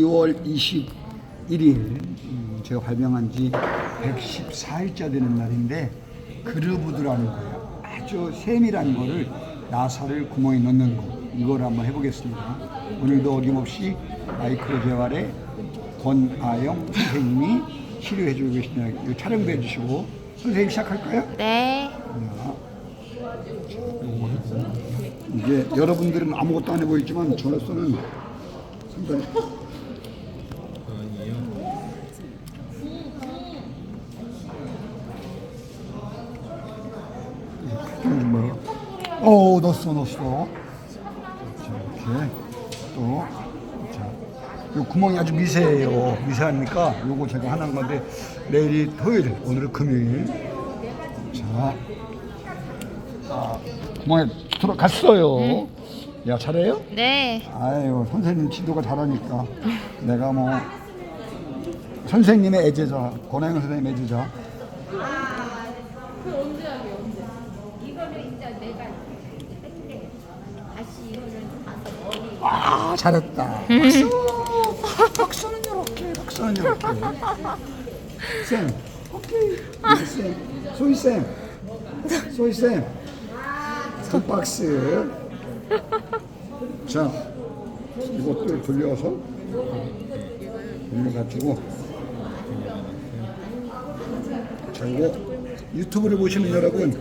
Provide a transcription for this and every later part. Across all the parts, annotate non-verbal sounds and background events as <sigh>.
2월 21일 음, 제가 발명한 지 114일째 되는 날인데 그르브드라는 거예요. 아주 세밀한 거를 나사를 구멍에 넣는 거 이걸 한번 해보겠습니다. 오늘도 어김없이 마이크로 재활의 권아영 선생님이 치료해주고. 이거 촬영도 해주시고 선생님 시작할까요? 네. 이게 여러분들은 아무것도 안 해보이지만 저로서는 상당히 뭐, 어 넣었어 넣었어. 자, 이렇게 또 자, 요 구멍이 아주 미세해요. 미세하니까? 요거 제가 하는 건데 내일이 토요일 오늘은 금요일. 자. 아, 구멍에 들어갔어요. 야 잘해요? 네. 아유 선생님 지도가 잘하니까. 내가 뭐 선생님의 애제자 권혜영 선생님 애제자 아 잘했다. 박수 박수는 이렇게 박수는 이렇게. 쌤 오케이 쌤 소희 쌤 소희 쌤. 박스. 자, 이것들 돌려서 돌려가지고 자, 이거 유튜브를 보시는 여러분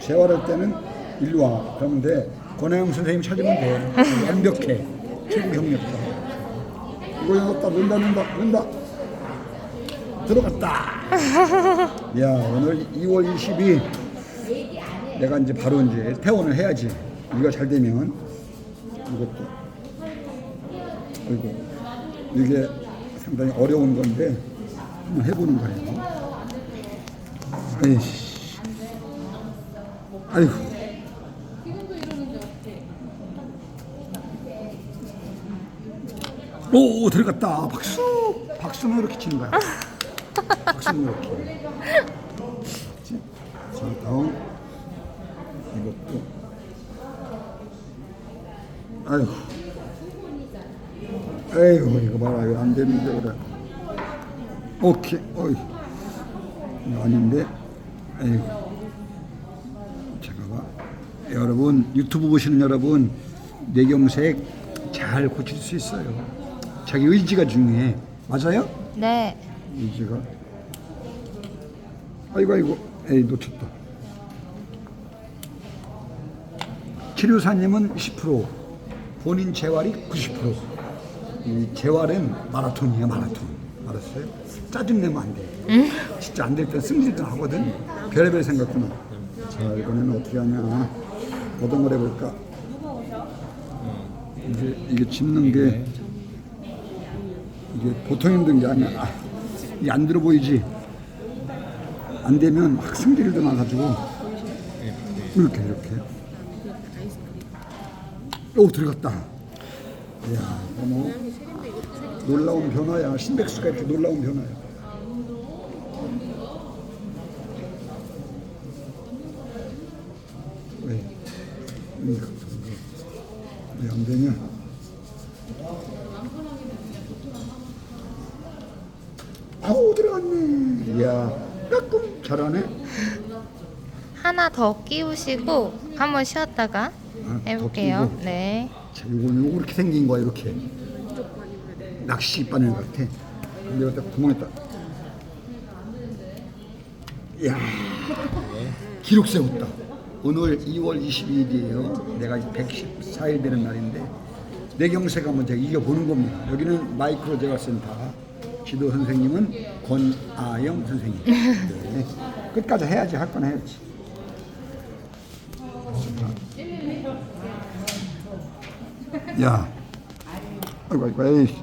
재활할 때는 일로 와. 그러면 돼. 권혜영 선생님 찾으면 돼. 완벽해. 최고 협력자. 이거 넣었다, 넣는다, 넣는다, 넣는다. 들어갔다. <laughs> 야, 오늘 2월 22일 내가 이제 바로 이제 퇴원을 해야지. 이거 잘 되면 이것도 그리고 이게 상당히 어려운 건데 한번 해보는 거예요. 에이씨, 아이고. 오, 오 들어갔다. 박수. 박수는 이렇게 치는 거야. 박수는 이렇게. 자, 자, 다음 이것도. 아이고. 에이구 이거 봐라 이거 안 되는데 그래. 오케이. 어이. 이거 아닌데. 잠깐만. 여러분 유튜브 보시는 여러분 뇌경색 잘 고칠 수 있어요. 자기 의지가 중요해. 맞아요? 네. 의지가. 아이고 아이고. 에이 놓쳤다. 치료사님은 10%, 본인 재활이 90%. 이 재활은 마라톤이에요, 마라톤. 알았어요? 짜증내면 안 돼. 진짜 안될때 승질도 하거든. 별의별 생각구나. 자, 이번에는 어떻게 하냐. 고동을 해볼까. 이게, 이게 짚는 게, 이게 보통 힘든 게 아니야. 아, 이게 안 들어 보이지? 안 되면 막 승질도 나가지고, 이렇게, 이렇게. 오 들어갔다. 이야, 뭐 놀라운 변화야. 심백수가 이렇게 놀라운 변화야. 되냐? 아우 들어갔네. 이야, 조금 잘하네. 하나 더 끼우시고 한번 쉬었다가 아, 더 해볼게요. 끼우고. 네. 자, 요거는 요거 이렇게 생긴 거야, 이렇게. 낚시 바늘 같아. 근데 여기다 구멍에 딱. 이야. 기록 세웠다. 오늘 2월 22일이에요. 내가 114일 되는 날인데, 뇌경색 한번 제가 이겨보는 겁니다. 여기는 마이크로 제가 센터. 지도 선생님은 권아영 선생님. 네. 끝까지 해야지, 할 건 해야지. 야. 아이고, 아이고, 에이.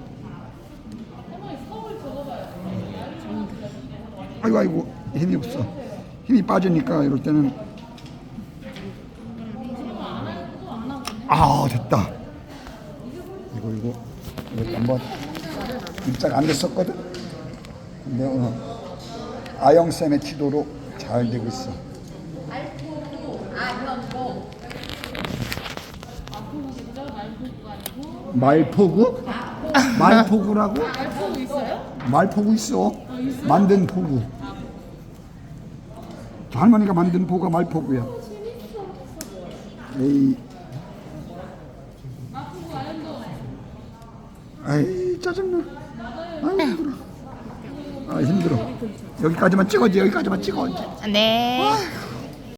아이고, 아이고, 힘이 없어. 힘이 빠지니까 이럴 때는. 아, 됐다. 이거, 이거, 이거 한번 입장 안 됐었거든? 근데 오늘 아영쌤의 지도로 잘 되고 있어. 말포구? 말포구라고? 말포구 있어요? 말포구 있어. 만든 포구. 할머니가 만든 포가 말포구야. 에이. 아이 짜증나. 아이 힘들어. 아 힘들어. 여기까지만 찍어지 여기까지만 찍어. 네.